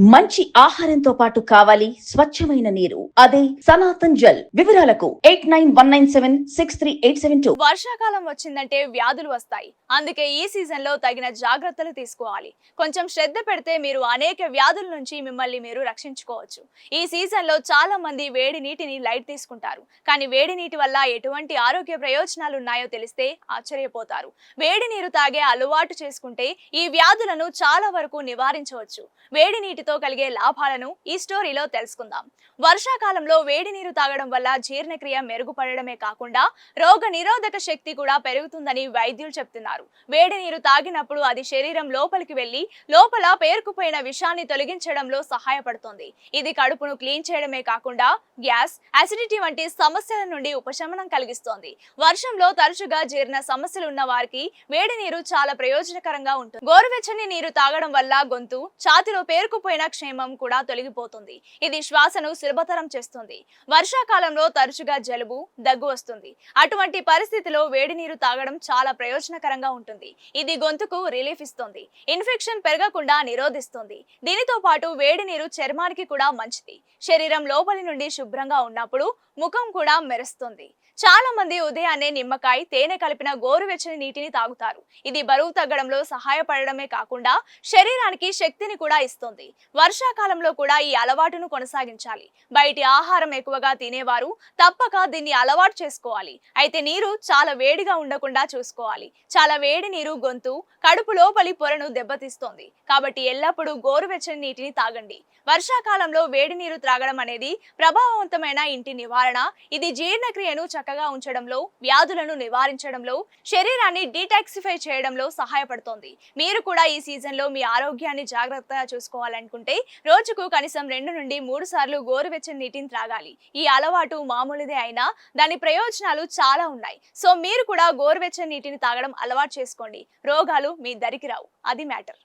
మంచి ఆహారంతో పాటు కావాలి స్వచ్ఛమైన నీరు. అదే సనాతన్ జల్. వివరాలకు eight nine one nine seven six three eight seven two. వర్షాకాలం వచ్చిందంటే వ్యాధులు వస్తాయి. అందుకే ఈ సీజన్లో తగిన జాగ్రత్తలు తీసుకోవాలి. కొంచెం శ్రద్ధ పెడితే మీరు అనేక వ్యాధుల నుంచి మిమ్మల్ని మీరు రక్షించుకోవచ్చు. ఈ సీజన్లో చాలా మంది వేడి నీటిని లైట్ తీసుకుంటారు. కానీ వేడి నీటి వల్ల ఎటువంటి ఆరోగ్య ప్రయోజనాలు ఉన్నాయో తెలిస్తే ఆశ్చర్యపోతారు. వేడి నీరు తాగే అలవాటు చేసుకుంటే ఈ వ్యాధులను చాలా వరకు నివారించవచ్చు. వేడి నీటి నీటితో కలిగే లాభాలను ఈ స్టోరీలో తెలుసుకుందాం. వర్షాకాలంలో వేడి నీరు తాగడం వల్ల జీర్ణక్రియ మెరుగుపడడమే కాకుండా రోగ నిరోధక శక్తి కూడా పెరుగుతుందని వైద్యులు చెప్తున్నారు. వేడి నీరు తాగినప్పుడు అది శరీరం లోపలికి వెళ్ళి లోపల పేరుకుపోయిన విషాన్ని తొలగించడంలో సహాయపడుతుంది. ఇది కడుపును క్లీన్ చేయడమే కాకుండా గ్యాస్ అసిడిటీ వంటి సమస్యల నుండి ఉపశమనం కలిగిస్తోంది. వర్షంలో తరచుగా జీర్ణ సమస్యలు ఉన్న వారికి వేడి నీరు చాలా ప్రయోజనకరంగా ఉంటుంది. గోరువెచ్చని నీరు తాగడం వల్ల గొంతు ఛాతిలో పేరుకుపోయిన క్షేమం కూడా తొలగిపోతుంది. ఇది శ్వాసను సులభతరం చేస్తుంది. వర్షాకాలంలో తరచుగా జలుబు దగ్గు వస్తుంది. అటువంటి పరిస్థితిలో వేడి నీరు తాగడం చాలా ప్రయోజనకరంగా ఉంటుంది. ఇది గొంతుకు రిలీఫ్ ఇస్తుంది. ఇన్ఫెక్షన్ పెరగకుండా నిరోధిస్తుంది. దీనితో పాటు వేడి నీరు చర్మానికి కూడా మంచిది. శరీరం లోపలి నుండి శుభ్రంగా ఉన్నప్పుడు ముఖం కూడా మెరుస్తుంది. చాలా మంది ఉదయాన్నే నిమ్మకాయ తేనె కలిపిన గోరువెచ్చని నీటిని తాగుతారు. ఇది బరువు తగ్గడంలో సహాయపడడమే కాకుండా శరీరానికి శక్తిని కూడా ఇస్తుంది. వర్షాకాలంలో కూడా ఈ అలవాటును కొనసాగించాలి. బయటి ఆహారం ఎక్కువగా తినేవారు తప్పక దీన్ని అలవాటు చేసుకోవాలి. అయితే నీరు చాలా వేడిగా ఉండకుండా చూసుకోవాలి. చాలా వేడి నీరు గొంతు కడుపు లోపలి పొరను దెబ్బతీస్తోంది. కాబట్టి ఎల్లప్పుడూ గోరువెచ్చని నీటిని తాగండి. వర్షాకాలంలో వేడి నీరు త్రాగడం అనేది ప్రభావవంతమైన ఇంటి నివారణ. ఇది జీర్ణక్రియను చక్కగా ఉంచడంలో వ్యాధులను నివారించడంలో శరీరాన్ని డీటాక్సిఫై చేయడంలో సహాయపడుతోంది. మీరు కూడా ఈ సీజన్లో మీ ఆరోగ్యాన్ని జాగ్రత్తగా చూసుకోవాలనుకుంటే రోజుకు కనీసం రెండు నుండి మూడు సార్లు గోరువెచ్చని నీటిని త్రాగాలి. ఈ అలవాటు మామూలుదే అయినా దాని ప్రయోజనాలు చాలా ఉన్నాయి. సో మీరు కూడా గోరువెచ్చని నీటిని తాగడం అలవాటు చేసుకోండి. రోగాలు మీ దరికి రావు. అది మ్యాటర్.